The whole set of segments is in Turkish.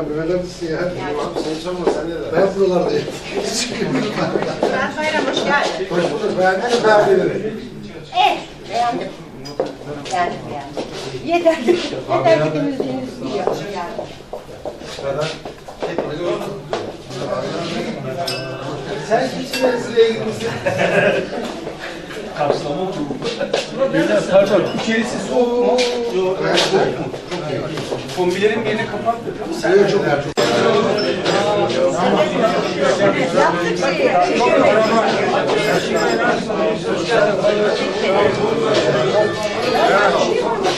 Bak bayram neredesin ya? Sen sorma sen der? Ben buralardayım. Ben Bayram hoş geldin. Hoş bulduk. Beğendin mi beğendin Eh, beğendim. Beğendim, beğendim. Yeter ki, yeter ki temizliğiniz iyi yapın yani. Sen hiç mevzuya gitmişsin. Pardon, içerisi soğuk mu? Yok. Kombilerin yerini kapattı. Evet çok çok. Yaptık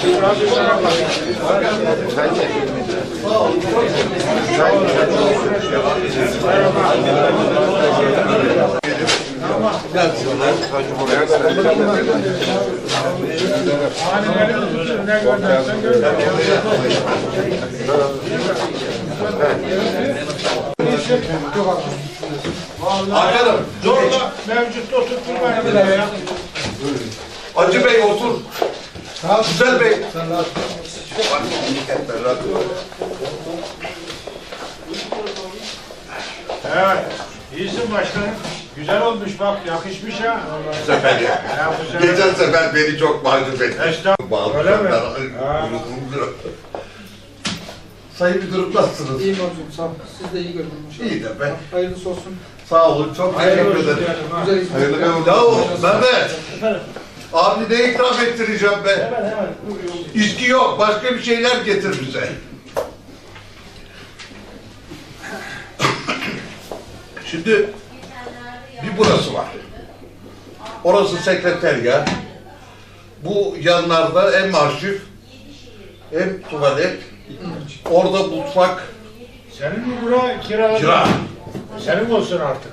şeyi. Arkadaşım Zorla mevcutta oturtturmayın buraya. Acı Bey otur. Güzel Bey. Evet. İyisin başkanım. Güzel olmuş bak yakışmış ha. Bu sefer ya. Ya bu sefer- Geçen sefer beni çok mağlup etti. Estağfurullah. Öyle mi? Ha. Sayın Müdürüm nasılsınız? İyiyim hocam sağ ol. Siz de iyi gördünüz. İyi de ben. Hayırlısı olsun. Sağ olun. Çok teşekkür ederim. Güzel hizmet. Hayırlı Yahu Mehmet. Abi ne ikram ettireceğim be? İçki yok. Başka bir şeyler getir bize. Şimdi bir burası var. Orası sekreterya. Bu yanlarda hem arşiv hem tuvalet. Orada mutfak. Senin mi bura kiraladın? Kira. Senin olsun artık.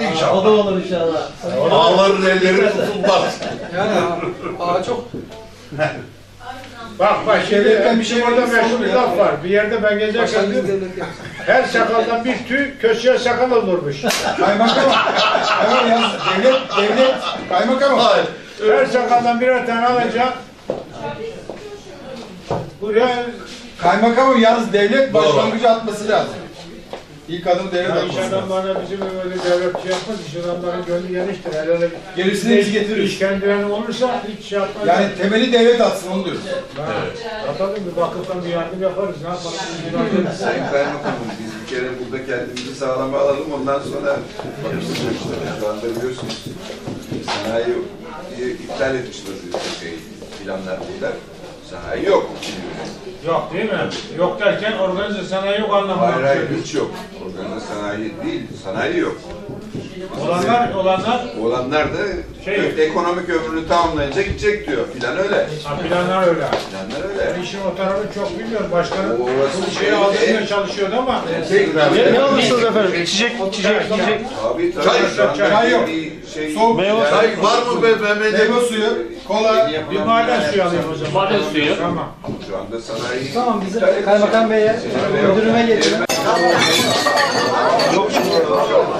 İnşallah. O da olur inşallah. Ağların elleri tutulmaz. Yani aa çok Bak bak Devletten bir şey orada meşhur bir laf var. Bir yerde ben gezerken her sakaldan bir tüy köşeye sakal olurmuş. Kaymakam. Hemen yaz. Devlet, devlet. Kaymakam. Hayır. Her sakaldan birer tane alacak. Buraya Kaymakamım yalnız devlet başlangıcı atması lazım. İlk adımı devlet ya iş atması adamlarına bizim öyle devlet şey yapmaz. İş adamların gönlü geniştir. Hele hele Gerisini biz getiririz. İşkendileni olursa hiç şey yapmaz. Yani temeli devlet atsın onu diyoruz. Atalım bir vakıftan bir yardım yaparız. Ne yapalım? Bir yardım- Sayın Kaymakamım biz bir kere burada kendimizi sağlama alalım ondan sonra bakışsız Şu anda biliyorsunuz sanayi iptal etmişler şey, planlar Sanayi yok. Yok değil mi? Yok derken organize sanayi yok anlamında. Hayır hayır hiç yok. Organize sanayi değil, sanayi yok. Olanlar, olanlar Olanlar da Şey- ekonomik ömrünü tamamlayınca gidecek diyor. Plan öyle. ha, planlar öyle. Planlar öyle. Ben işin o tarafını çok bilmiyorum. Başkanım Orası bu şeyi şey- aldırmaya çalışıyordu ama Ne, ne alırsınız efendim? Çiçek, çiçek, çiçek. Abi tabii Çay, şu anda çay yok. bir şey... Soğuk Yani- Çay var mı be Mehmet'im? Meyve suyu, kola. bir maden suyu alayım o zaman. Maden suyu. Tamam. Şu anda sanayi... Tamam bize kaymakam beye müdürüme getirin.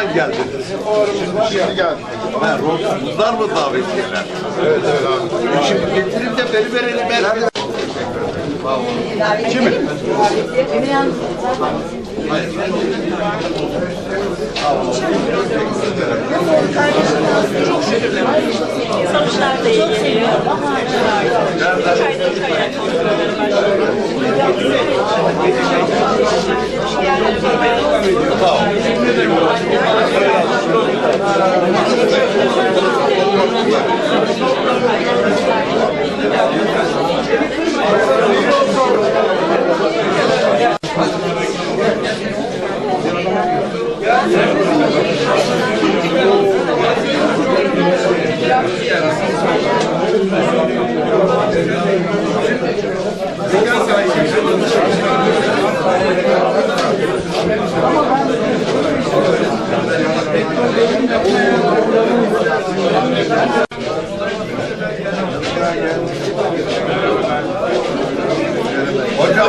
zaman geldiniz? Şimdi geldik. Ha, Rozsuzlar mı davetliler? Evet evet abi. Şimdi getirip de beni verelim ben. Kimi? Satışlar da iyi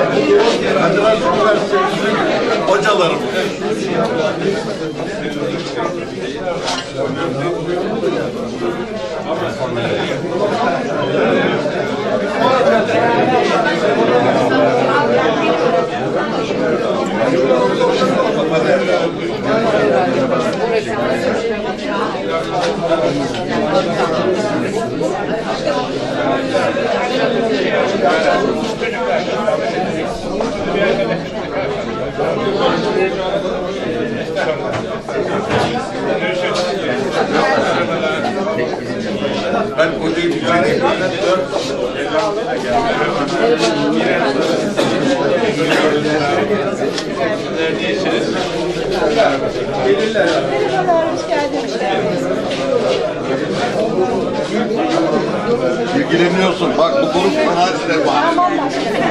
Kadıran Üniversitesi'nin hocalarım. Ben hocayı düzenleyeyim. Merhabalar, hoş geldiniz. İlgileniyorsun. Bak bu grup sana size bak. Tamam başkanım.